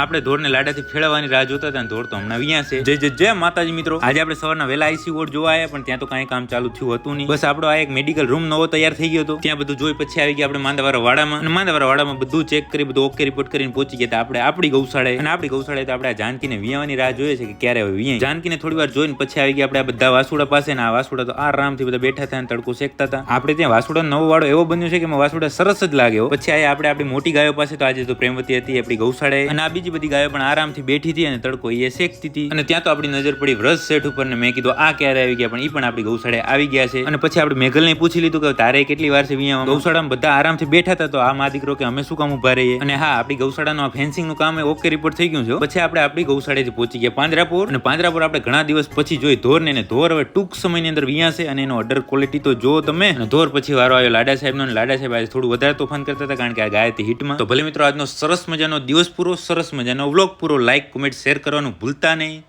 આપણે ધોરને લાડાથી ફેળવવાની રાહ જોતા હતા ધોર તો હમણાં અહીંયા છે. જય જય જય માતાજી મિત્રો. આજે આપણે સવારના વહેલા આઈસી વોર્ડ જોવા આવ્યા પણ ત્યાં તો કાંઈ કામ ચાલુ થયું હતું નહીં. બસ આપણો આ એક મેડિકલ રૂમ નવો તૈયાર થઈ ગયો હતો. ત્યાં બધું જોઈ પછી આવી ગયા આપણે માંદાવારા વાડામાં. અને માંદાવારા વાડામાં બધું ચેક કરી, બધું ઓકે રિપોર્ટ કરીને પહોંચી ગયા આપણે આપણી ગૌશાળાએ. અને આપણી ગૌશાળાએ તો આપણે આ જાનકીને વિયાવાની રાહ જોઈએ છે કે ક્યારે હવે વિયા જાનકીને થોડી વાર જોઈને પછી આવી ગયા આપણે આ બધા વાસુડા પાસે ને આ વાસુડા તો આરામથી બધા બેઠા હતા તડકો શેકતા હતા. આપણે ત્યાં વાસુડા નવો વાળો એવો બન્યો છે કે વાસુડા સરસ જ લાગ્યો. પછી આ આપણે આપણી મોટી ગાયો પાસે તો આજે તો પ્રેમવતી હતી આપણી ગૌશાળાએ. અને આ બીજી બધી ગાયો પણ આરામથી બેઠી હતી અને તડકો એ શેકતી હતી. અને ત્યાં તો આપણી નજર પડી વ્રજ શેઠ ઉપર ને મેં કીધું, આ ક્યારે આવી ગયા? પણ એ પણ આપણી ગૌશાળે આવી ગયા છે. અને પછી આપણે મેઘલને પૂછી લીધું કે, તારે કેટલી વાર છે અહીંયા? ગૌશાળામાં બધા આરામથી બેઠા હતા, તો આ મા દીકરો કે, અમે શું કામ ઊભા રહીએ? અને હા, આપણી ગૌશાળાનું આ ફેન્સિંગનું કામ ઓકે રિપોર્ટ થઈ ગયું છે. પછી આપણે આપણી ગૌશાળાથી પહોંચી ગયા પાંજરાપુર. અને પાંજરાપુર આપણે ઘણા દિવસ પછી જોઈ ધોર ને એને ધોર હવે ટૂંક સમયની અંદર વિયાશે અને એનો અડર ક્વોલિટી તો જો તમે. અને ધોર પછી વારો આવ્યો લાડા સાહેબનો અને લાડા સાહેબ આજે થોડું વધારે તોફાન કરતા હતા કારણ કે આ ગાય હતી હિટમાં. તો ભલે મિત્રો, આજનો સરસ મજાનો દિવસ પૂરો, સરસ મજાનો વ્લોગ. પૂરો લાઈક કોમેન્ટ શેર કરવાનું ભૂલતા નહીં.